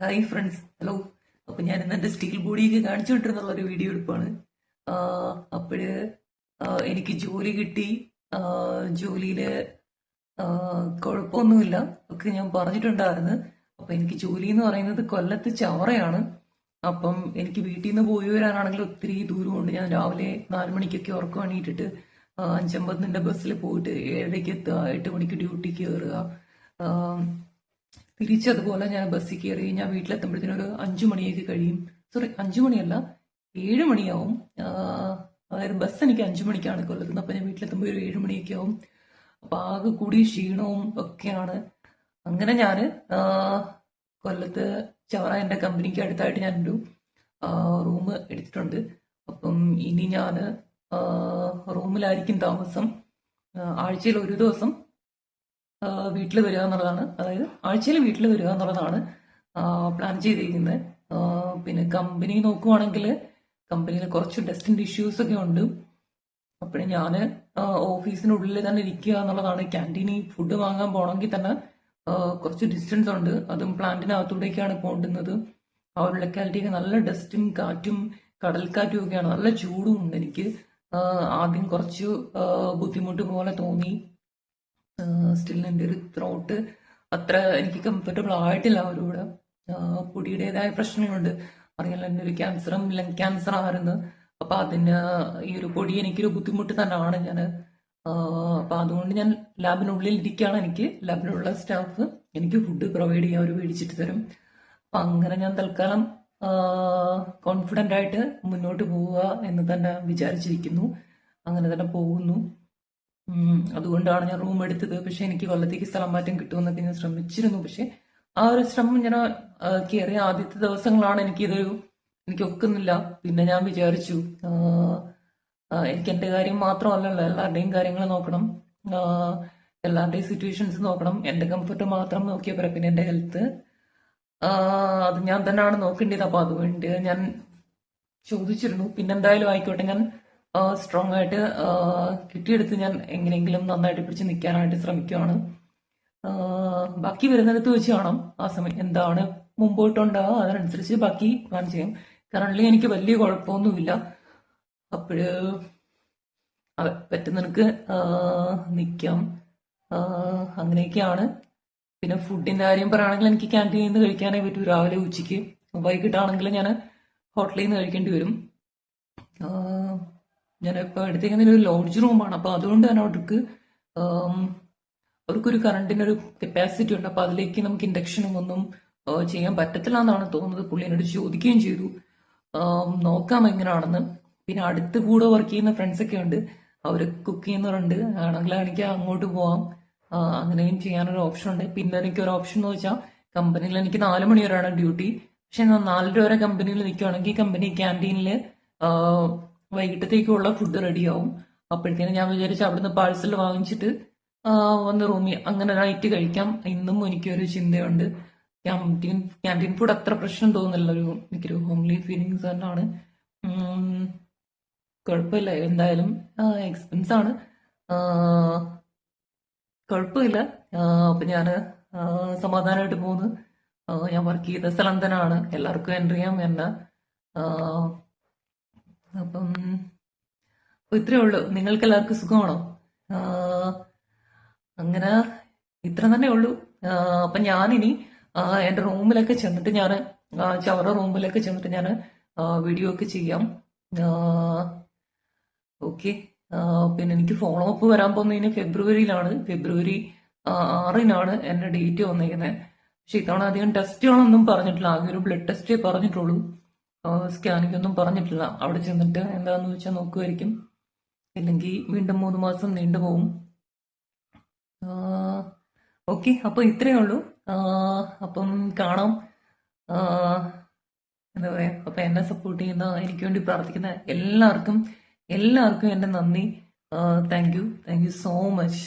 Hi friends hello അപ്പൊ ഞാൻ ഇന്ന് എന്റെ സ്റ്റീൽ ബോഡിയൊക്കെ കാണിച്ചു കൊണ്ടിരുന്നുള്ള ഒരു വീഡിയോ എടുപ്പാണ്. അപ്പോഴ് എനിക്ക് ജോലി കിട്ടി. ജോലിയിൽ കുഴപ്പമൊന്നുമില്ല. ഒക്കെ ഞാൻ പറഞ്ഞിട്ടുണ്ടായിരുന്നു. അപ്പൊ എനിക്ക് ജോലി എന്ന് പറയുന്നത് കൊല്ലത്ത് ചവറയാണ്. അപ്പം എനിക്ക് വീട്ടിൽ നിന്ന് പോയി വരാനാണെങ്കിൽ ഒത്തിരി ദൂരമുണ്ട്. ഞാൻ രാവിലെ നാല് മണിക്കൊക്കെ ഉറക്കം എണീറ്റിട്ട് ആ, അഞ്ചമ്പതിന്റെ ബസ്സിൽ പോയിട്ട് ഏഴരയ്ക്ക് എത്തുക എട്ട് മണിക്ക് ഡ്യൂട്ടിക്ക് കയറുക. തിരിച്ചതുപോലെ ഞാൻ ബസ്സിൽ കയറി ഞാൻ വീട്ടിലെത്തുമ്പോഴത്തേനും ഒരു അഞ്ചു മണിയൊക്കെ കഴിയും. സോറി അഞ്ചു മണിയല്ല ഏഴ് മണിയാവും. അതായത് ബസ് എനിക്ക് അഞ്ചു മണിക്കാണ് കൊല്ലത്തുന്നത്. അപ്പൊ ഞാൻ വീട്ടിലെത്തുമ്പോൾ ഒരു ഏഴ് മണിയൊക്കെ ആവും. അപ്പൊ ആകെ കൂടി ക്ഷീണവും ഒക്കെയാണ്. അങ്ങനെ ഞാൻ കൊല്ലത്ത് ചവറ എന്റെ കമ്പനിക്ക് അടുത്തായിട്ട് ഞാൻ ഒരു റൂം എടുത്തിട്ടുണ്ട്. അപ്പം ഇനി ഞാൻ റൂമിലായിരിക്കും താമസം. ആഴ്ചയിൽ ഒരു ദിവസം വീട്ടിൽ വരിക എന്നുള്ളതാണ്. അതായത് ആഴ്ചയിൽ വീട്ടിൽ വരിക എന്നുള്ളതാണ് പ്ലാൻ ചെയ്തിരിക്കുന്നത്. പിന്നെ കമ്പനി നോക്കുവാണെങ്കിൽ കമ്പനിയിൽ കുറച്ച് ഡസ്റ്റിന്റെ ഇഷ്യൂസ് ഒക്കെ ഉണ്ട്. അപ്പോഴും ഞാൻ ഓഫീസിനുള്ളിൽ തന്നെ ഇരിക്കുക എന്നുള്ളതാണ്. ക്യാന്റീനിൽ ഫുഡ് വാങ്ങാൻ പോകണമെങ്കിൽ തന്നെ കുറച്ച് ഡിസ്റ്റൻസ് ഉണ്ട്. അതും പ്ലാന്റിനകത്തൂടെയൊക്കെയാണ് പോകേണ്ടുന്നത് ആ ഒരു ലൊക്കാലിറ്റിക്ക് നല്ല ഡസ്റ്റും കാറ്റും കടൽക്കാറ്റും ഒക്കെയാണ്. നല്ല ചൂടും ഉണ്ട് എനിക്ക്. ആദ്യം കുറച്ച് ബുദ്ധിമുട്ട് പോലെ തോന്നി. സ്റ്റിൽ എന്റെ ഒരു ത്രോട്ട് അത്ര എനിക്ക് കംഫർട്ടബിൾ ആയിട്ടില്ല അവരോട്. പൊടിയുടേതായ പ്രശ്നങ്ങളുണ്ട്. അറിയാലോ എന്റെ ഒരു ക്യാൻസറും ലങ് ക്യാൻസർ ആയിരുന്നു. അപ്പൊ അതിന് ഈ ഒരു പൊടി എനിക്കൊരു ബുദ്ധിമുട്ട് തന്നെയാണ് ഞാൻ അപ്പൊ അതുകൊണ്ട് ഞാൻ ലാബിനുള്ളിൽ ഇരിക്കുകയാണ് എനിക്ക്. ലാബിലുള്ള സ്റ്റാഫ് എനിക്ക് ഫുഡ് പ്രൊവൈഡ് ചെയ്യാൻ അവർ മേടിച്ചിട്ട് തരും. അപ്പൊ അങ്ങനെ ഞാൻ തൽക്കാലം കോൺഫിഡന്റ് ആയിട്ട് മുന്നോട്ട് പോവുക എന്ന് തന്നെ വിചാരിച്ചിരിക്കുന്നു. അങ്ങനെ തന്നെ പോകുന്നു. അതുകൊണ്ടാണ് ഞാൻ റൂം എടുത്തത്. പക്ഷെ എനിക്ക് കൊല്ലത്തേക്ക് സ്ഥലം മാറ്റം കിട്ടുമെന്നൊക്കെ ഞാൻ ശ്രമിച്ചിരുന്നു. പക്ഷെ ആ ഒരു ശ്രമം ഞാൻ കയറിയ ആദ്യത്തെ ദിവസങ്ങളാണ് എനിക്കിതൊരു എനിക്ക് ഒക്കുന്നില്ല. പിന്നെ ഞാൻ വിചാരിച്ചു എനിക്ക് എന്റെ കാര്യം മാത്രമല്ലല്ലോ എല്ലാവരുടെയും കാര്യങ്ങൾ നോക്കണം. എല്ലാവരുടെയും സിറ്റുവേഷൻസ് നോക്കണം. എന്റെ കംഫർട്ട് മാത്രം നോക്കിയ പിന്നെ എന്റെ ഹെൽത്ത് അത് ഞാൻ തന്നെയാണ് നോക്കേണ്ടത്. അപ്പൊ അതുകൊണ്ട് ഞാൻ ചോദിച്ചിരുന്നു. പിന്നെന്തായാലും ആയിക്കോട്ടെ. ഞാൻ സ്ട്രോങ് ആയിട്ട് കിട്ടിയെടുത്ത് ഞാൻ എങ്ങനെയെങ്കിലും നന്നായിട്ട് പിടിച്ച് നിൽക്കാനായിട്ട് ശ്രമിക്കുകയാണ് ബാക്കി വരുന്നിടത്ത് വെച്ച് കാണാം. ആ സമയം എന്താണ് മുമ്പോട്ടുണ്ടാവുക അതിനനുസരിച്ച് ബാക്കി പ്ലാൻ ചെയ്യാം. കറണ്ട്ലി എനിക്ക് വലിയ കുഴപ്പമൊന്നുമില്ല. അപ്പോഴ് അതെ പറ്റുന്നവർക്ക് നിൽക്കാം അങ്ങനെയൊക്കെയാണ്. പിന്നെ ഫുഡിന്റെ കാര്യം പറയുകയാണെങ്കിൽ എനിക്ക് ക്യാന്റീനിൽ നിന്ന് കഴിക്കാനേ പറ്റൂ. രാവിലെ ഉച്ചയ്ക്ക് വൈകിട്ടാണെങ്കിൽ ഞാൻ ഹോട്ടലിൽ നിന്ന് കഴിക്കേണ്ടി വരും. ഞാനിപ്പോൾ എടുത്തേക്കുന്ന ഒരു ലോഡ്ജ് റൂമാണ് അപ്പോൾ അതുകൊണ്ട് തന്നെ അവർക്ക് അവർക്കൊരു കറണ്ടിന്റെ ഒരു കപ്പാസിറ്റി ഉണ്ട്. അപ്പോൾ അതിലേക്ക് നമുക്ക് ഇൻഡക്ഷനും ഒന്നും ചെയ്യാൻ പറ്റത്തില്ല എന്നാണ് തോന്നുന്നത്. പുള്ളി എന്നോട് ചോദിക്കുകയും ചെയ്തു. നോക്കാം എങ്ങനെയാണെന്ന് പിന്നെ അടുത്ത് കൂടെ വർക്ക് ചെയ്യുന്ന ഫ്രണ്ട്സ് ഒക്കെ ഉണ്ട്. അവർ കുക്ക് ചെയ്യുന്നവരുണ്ട്. ആണെങ്കിൽ എനിക്ക് അങ്ങോട്ട് പോവാം. അങ്ങനെയും ചെയ്യാനൊരു ഓപ്ഷൻ ഉണ്ട്. പിന്നെ എനിക്ക് ഒരു ഓപ്ഷൻ എന്ന് വെച്ചാൽ കമ്പനിയിൽ എനിക്ക് നാല് മണി വരെയാണ് ഡ്യൂട്ടി പക്ഷെ നാലര വരെ കമ്പനിയിൽ നിൽക്കുകയാണെങ്കിൽ കമ്പനി ക്യാന്റീനിൽ വൈകിട്ടത്തേക്കുള്ള ഫുഡ് റെഡിയാവും അപ്പോഴത്തേനും ഞാൻ വിചാരിച്ചു അവിടുന്ന് പാഴ്സൽ വാങ്ങിച്ചിട്ട് വന്ന് റൂമിൽ അങ്ങനെ നൈറ്റ് കഴിക്കാം. ഇന്നും എനിക്കൊരു ചിന്തയുണ്ട്. ക്യാന്റീൻ ക്യാന്റീൻ ഫുഡ് അത്ര പ്രശ്നം തോന്നുന്നില്ല. ഒരു എനിക്കൊരു ഹോംലി ഫീലിങ്സ് തന്നെയാണ്. കുഴപ്പമില്ല. എന്തായാലും എക്സ്പെൻസ് ആണ്. കുഴപ്പമില്ല. അപ്പം ഞാൻ സമാധാനമായിട്ട് പോകുന്നു. ഞാൻ വർക്ക് ചെയ്ത സ്ഥലം തന്നെയാണ്. എല്ലാവർക്കും എന്റർ ചെയ്യാം എന്നെ ആ, അപ്പം ഇത്രയേ ഉള്ളൂ. നിങ്ങൾക്ക് എല്ലാവർക്കും സുഖമാണോ അങ്ങനെ ഇത്ര തന്നെ ഉള്ളൂ. അപ്പൊ ഞാനിനി എന്റെ റൂമിലൊക്കെ ചെന്നിട്ട് ഞാൻ ചവറ റൂമിലൊക്കെ ചെന്നിട്ട് ഞാൻ വീഡിയോ ഒക്കെ ചെയ്യാം. ഓക്കെ. പിന്നെ എനിക്ക് ഫോളോ അപ്പ് വരാൻ പോകുന്നതിന് ഫെബ്രുവരിയിലാണ്. ഫെബ്രുവരി ആറിനാണ് എന്റെ ഡേറ്റ് വന്നിരിക്കുന്നത് പക്ഷെ ഇത്തവണ അധികം ടെസ്റ്റുകളൊന്നും പറഞ്ഞിട്ടില്ല. ആകെ ഒരു ബ്ലഡ് ടെസ്റ്റേ പറഞ്ഞിട്ടുള്ളൂ. സ്കാനിംഗ് ഒന്നും പറഞ്ഞിട്ടില്ല. അവിടെ ചെന്നിട്ട് എന്താന്ന് വെച്ചാൽ നോക്കുമായിരിക്കും ഇല്ലെങ്കിൽ വീണ്ടും മൂന്ന് മാസം നീണ്ടുപോകും ഓക്കെ അപ്പൊ ഇത്രയേ ഉള്ളൂ. അപ്പം കാണാം. എന്താ പറയാ അപ്പൊ എന്നെ സപ്പോർട്ട് ചെയ്യുന്ന എനിക്ക് വേണ്ടി പ്രാർത്ഥിക്കുന്ന എല്ലാവർക്കും എല്ലാവർക്കും എന്റെ നന്ദി. Thank you thank you so much